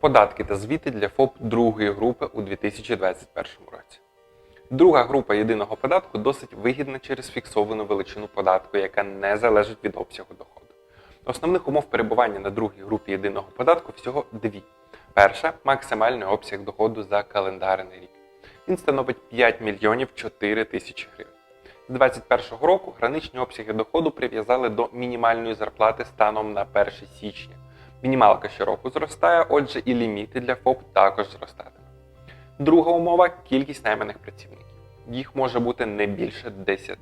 Податки та звіти для ФОП другої групи у 2021 році. Друга група єдиного податку досить вигідна через фіксовану величину податку, яка не залежить від обсягу доходу. Основних умов перебування на другій групі єдиного податку всього дві. Перша максимальний обсяг доходу за календарний рік. Він становить 5 мільйонів 4 тисячі гривень. З 2021 року граничні обсяги доходу прив'язали до мінімальної зарплати станом на 1 січня. Мінімалка щороку зростає, отже, і ліміти для ФОП також зростатимуть. Друга умова кількість найманих працівників. Їх може бути не більше 10.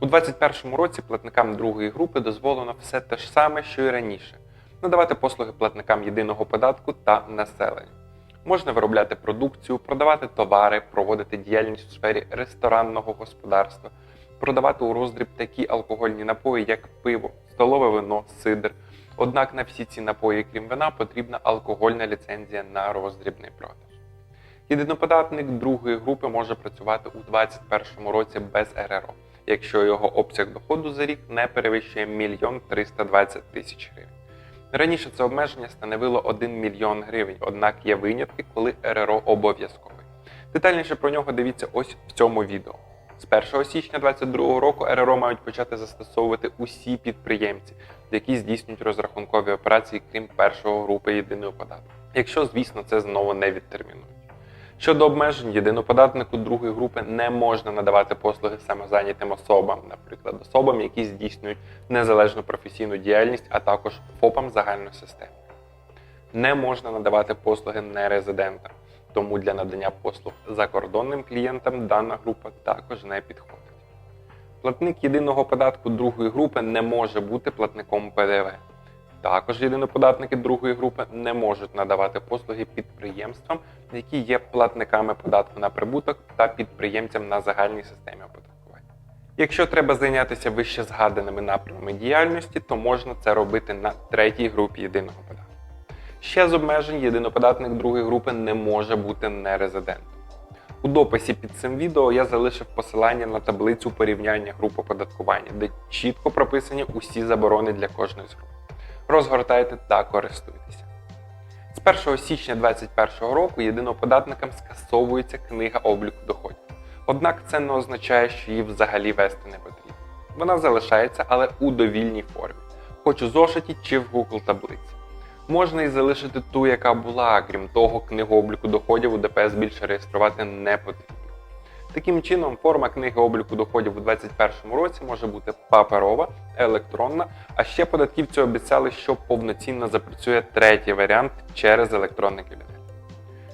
У 2021 році платникам другої групи дозволено все те ж саме, що і раніше надавати послуги платникам єдиного податку та населенню. Можна виробляти продукцію, продавати товари, проводити діяльність у сфері ресторанного господарства, продавати у роздріб такі алкогольні напої, як пиво, столове вино, сидр. Однак на всі ці напої, крім вина, потрібна алкогольна ліцензія на роздрібний продаж. Єдиноподатник другої групи може працювати у 2021 році без РРО, якщо його обсяг доходу за рік не перевищує 1 320 тисяч гривень. Раніше це обмеження становило 1 мільйон гривень, однак є винятки, коли РРО обов'язковий. Детальніше про нього дивіться ось в цьому відео. З 1 січня 2022 року РРО мають почати застосовувати усі підприємці, які здійснюють розрахункові операції, крім першого групи єдиного податку. Якщо, звісно, це знову не відтермінують. Щодо обмежень, єдиноподатнику другої групи не можна надавати послуги самозайнятим особам, наприклад, особам, які здійснюють незалежну професійну діяльність, а також ФОПам загальної системи. Не можна надавати послуги нерезидентам, тому для надання послуг закордонним клієнтам дана група також не підходить. Платник єдиного податку другої групи не може бути платником ПДВ. Також єдиноподатники другої групи не можуть надавати послуги підприємствам, які є платниками податку на прибуток та підприємцям на загальній системі оподаткування. Якщо треба зайнятися вище згаданими напрямами діяльності, то можна це робити на третій групі єдиного податку. Ще з обмежень єдиноподатник другої групи не може бути нерезидентом. У дописі під цим відео я залишив посилання на таблицю порівняння груп оподаткування, де чітко прописані усі заборони для кожної з груп розгортайте та користуйтеся. З 1 січня 2021 року єдиноподатникам скасовується книга обліку доходів. Однак це не означає, що її взагалі вести не потрібно. Вона залишається, але у довільній формі, хоч у зошиті чи в Google таблиці. Можна і залишити ту, яка була, крім того, книгу обліку доходів у ДПС більше реєструвати не потрібно. Таким чином, форма книги обліку доходів у 2021 році може бути паперова, електронна, а ще податківці обіцяли, що повноцінно запрацює третій варіант через електронний кабінет.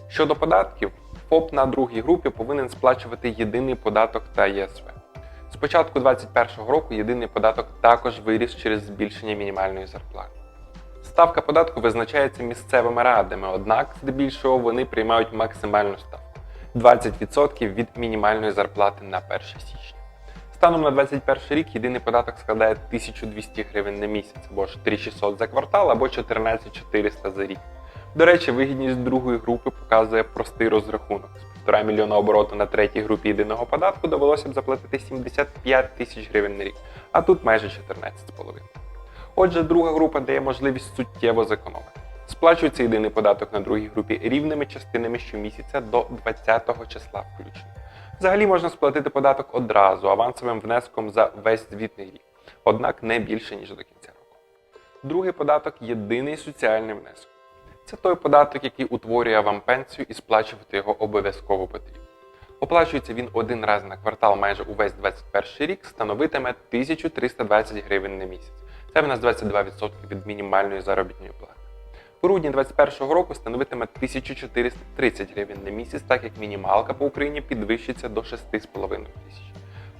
Щодо податків, ФОП на другій групі повинен сплачувати єдиний податок та ЄСВ. З початку 2021 року єдиний податок також виріс через збільшення мінімальної зарплати. Ставка податку визначається місцевими радами, однак, здебільшого, вони приймають максимальну ставку. 20% від мінімальної зарплати на 1 січня. Станом на 2021 рік єдиний податок складає 1200 гривень на місяць, або ж 3600 за квартал, або 14400 за рік. До речі, вигідність другої групи показує простий розрахунок. З 1,5 мільйона обороту на третій групі єдиного податку довелося б заплатити 75 тисяч гривень на рік, а тут майже 14,5. Отже, друга група дає можливість суттєво зекономити. Сплачується єдиний податок на другій групі рівними частинами щомісяця до 20 числа включно. Взагалі можна сплатити податок одразу авансовим внеском за весь звітний рік, однак не більше, ніж до кінця року. Другий податок єдиний соціальний внесок. Це той податок, який утворює вам пенсію і сплачувати його обов'язково потрібно. Оплачується він один раз на квартал майже увесь 21 рік, становитиме 1320 гривень на місяць. Це в нас 22% від мінімальної заробітної плати. У грудні 2021 року становитиме 1430 гривень на місяць, так як мінімалка по Україні підвищиться до 6,5 тисяч.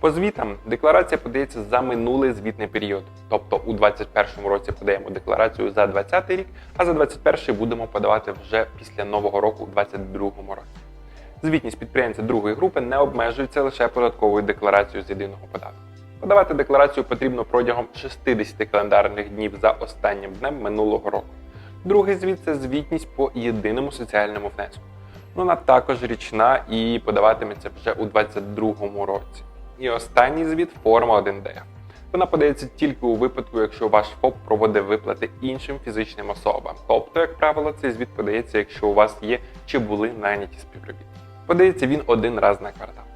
По звітам декларація подається за минулий звітний період, тобто у 2021 році подаємо декларацію за 2020 рік, а за 2021 будемо подавати вже після нового року у 2022 році. Звітність підприємця другої групи не обмежується лише податковою декларацією з єдиного податку. Подавати декларацію потрібно протягом 60 календарних днів за останнім днем минулого року. Другий звіт це звітність по єдиному соціальному внеску. Вона також річна і подаватиметься вже у 2022 році. І останній звіт форма 1D. Вона подається тільки у випадку, якщо ваш ФОП проводить виплати іншим фізичним особам. Тобто, як правило, цей звіт подається, якщо у вас є чи були найняті співробітники. Подається він один раз на квартал.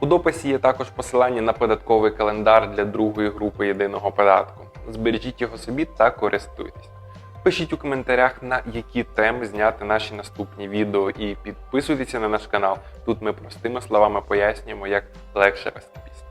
У дописі є також посилання на податковий календар для другої групи єдиного податку. Збережіть його собі та користуйтесь. Пишіть у коментарях, на які теми зняти наші наступні відео, і підписуйтеся на наш канал. Тут ми простими словами пояснюємо, як легше вести бізнес.